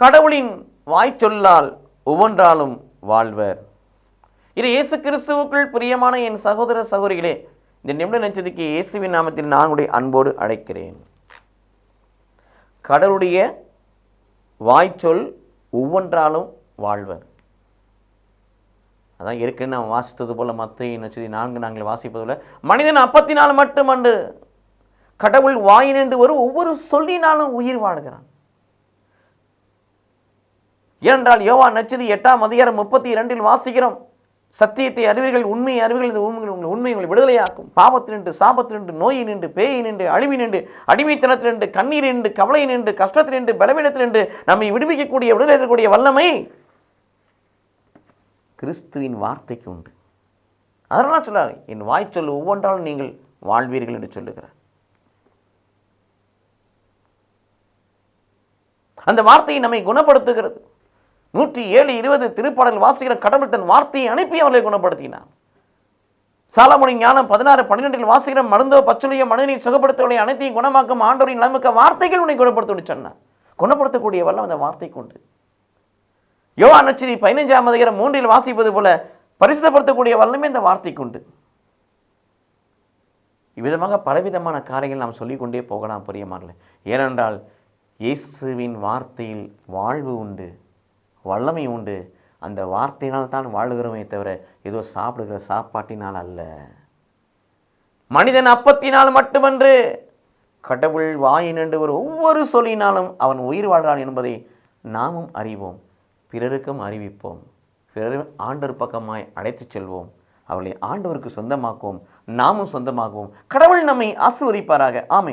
கடவுளின் வாய்ச்சொல்லால் ஒவ்வொன்றாலும் வாழ்வர். இது இயேசு கிறிஸ்துவுக்குள் பிரியமான என் சகோதர சகோதரிகளே இந்த நிமிட நெஞ்சதுக்கு இயேசுவின் நாமத்தில் நானுடைய அன்போடு அழைக்கிறேன். கடவுளுடைய வாய்ச்சொல் ஒவ்வொன்றாலும் வாழ்வர். அதான் ஏற்கனவே நாம் வாசித்தது போல மத்திய நச்சதி நான்கு நாங்கள் வாசிப்பது போல மனிதன் அப்பத்தினால் மட்டுமன்று கடவுள் வாயினின்று வரும் ஒவ்வொரு சொல்லினாலும் உயிர் வாழ்கிறான். ஏனென்றால் யோவா நச்சதி எட்டாம் அதிகாரம் முப்பத்தி இரண்டில் வாசிக்கிறோம் சத்தியத்தை அறிவீர்கள் உண்மையை அறிவீர்கள் இந்த உண்மை உங்களை உண்மை உங்களை விடுதலையாக்கும். பாவத்தினின்று சாபத்தினின்று கண்ணீர் நின்று கவலை நின்று கஷ்டத்தில் நின்று பலவீனத்தில் நின்று நம்மை விடுவிக்கக்கூடிய விடுதலை தரக்கூடிய வல்லமை கிறிஸ்துவின் வார்த்தைக்கு உண்டு. அதனால் சொல்லார் என் வாய்ச்சொல் ஒவ்வொன்றாலும் நீங்கள் வாழ்வீர்கள் என்று சொல்லுகிறார். அந்த வார்த்தை நம்மை குணப்படுத்துகிறது. நூற்றி ஏழு இருபது திருப்பாடல் வாசிக்கிற கடவுள் தன் வார்த்தையை அனுப்பி அவர்களை குணப்படுத்தினான். சாலமுனி ஞானம் பதினாறு பன்னிரெண்டில் வாசிக்கிற மருந்தோ பச்சுளியோ மனிதனை சுகப்படுத்தவளை அனைத்தையும் குணமாக்கும் ஆண்டோரின் நலமுக்க வார்த்தைகள் உன்னை குணப்படுத்த சொன்னார் குணப்படுத்தக்கூடிய வல்லம் அந்த வார்த்தை கொண்டு யோவா நச்சிரி பதினைஞ்சாம் அதிகாரம் மூன்றில் வாசிப்பது போல பரிசுத்தப்படுத்தக்கூடிய வல்லமே இந்த வார்த்தை கொண்டு இவ்விதமாக பலவிதமான காரியங்கள் நாம் சொல்லிக்கொண்டே போகலாம் புரியமாறல ஏனென்றால் இயேசுவின் வார்த்தையில் வாழ்வு உண்டு. வல்லமை உண்டு. அந்த வார்த்தையினால் தான் வாழுகிறோமே தவிர ஏதோ சாப்பிடுகிற சாப்பாட்டினால் அல்ல. மனிதன் அப்பத்தினால் மட்டுமன்று கடவுள் வாயினென்று ஒரு ஒவ்வொரு சொல்லினாலும் அவன் உயிர் வாழ்கிறான் என்பதை நாமும் அறிவோம். பிறருக்கும் அறிவிப்போம். பிறரும் ஆண்டவர் பக்கமாய் அழைத்துச் செல்வோம். அவர்களை ஆண்டவருக்கு சொந்தமாக்குவோம். நாமும் சொந்தமாக்குவோம். கடவுள் நம்மை ஆசிர்வதிப்பாராக. ஆமை